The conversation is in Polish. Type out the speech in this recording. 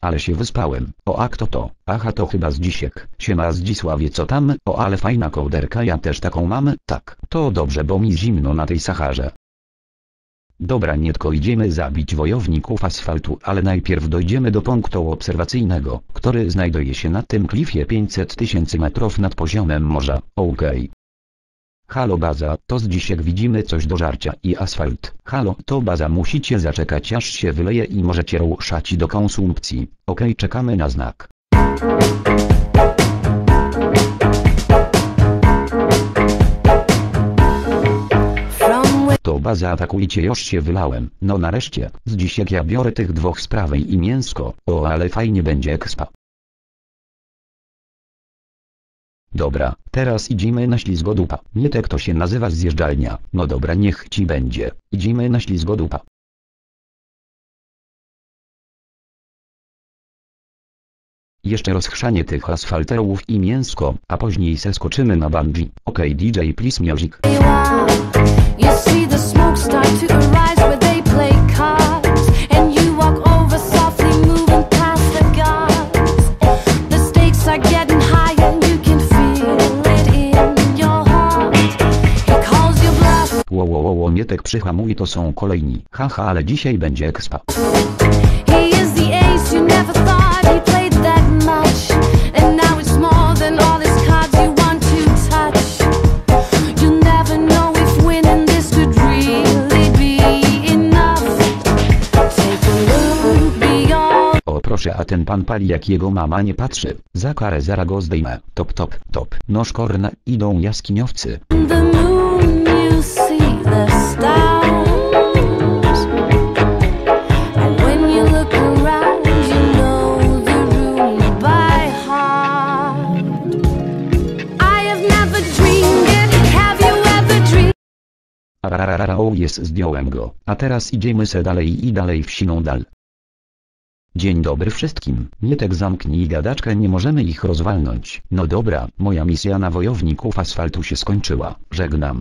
ale się wyspałem. O a kto to? Aha to chyba Zdzisiek. Siema Zdzisławie co tam? O ale fajna kołderka ja też taką mam. Tak, to dobrze bo mi zimno na tej Saharze. Dobra nie tylko idziemy zabić wojowników asfaltu, ale najpierw dojdziemy do punktu obserwacyjnego, który znajduje się na tym klifie 500 tysięcy metrów nad poziomem morza. Okej. Halo baza, to z dzisiek widzimy coś do żarcia i asfalt. Halo, to baza musicie zaczekać aż się wyleje i możecie ruszać do konsumpcji. Okej czekamy na znak. To baza atakujcie już się wylałem. No nareszcie, z dzisiek ja biorę tych dwóch z prawej i mięsko. O ale fajnie będzie expa. Dobra, teraz idziemy na ślizgodupa. Nie tak to się nazywa zjeżdżalnia. No dobra niech ci będzie. Idziemy na ślizgodupa. Jeszcze rozchrzanie tych asfalterów i mięsko, a później zeskoczymy na bungee. Okej DJ please music. you see the smoke start to arise this could really be enough. Take a look beyond. O proszę, a ten pan pali jak jego mama nie patrzy. Za karę zara go zdejmę. Top, top, top. No szkorna, idą jaskiniowcy. Arararara, o jest zdjąłem go. A teraz idziemy se dalej i dalej w siną dal. Dzień dobry wszystkim. Nie tak zamknij gadaczkę, nie możemy ich rozwalnąć. No dobra, moja misja na wojowników asfaltu się skończyła. Żegnam.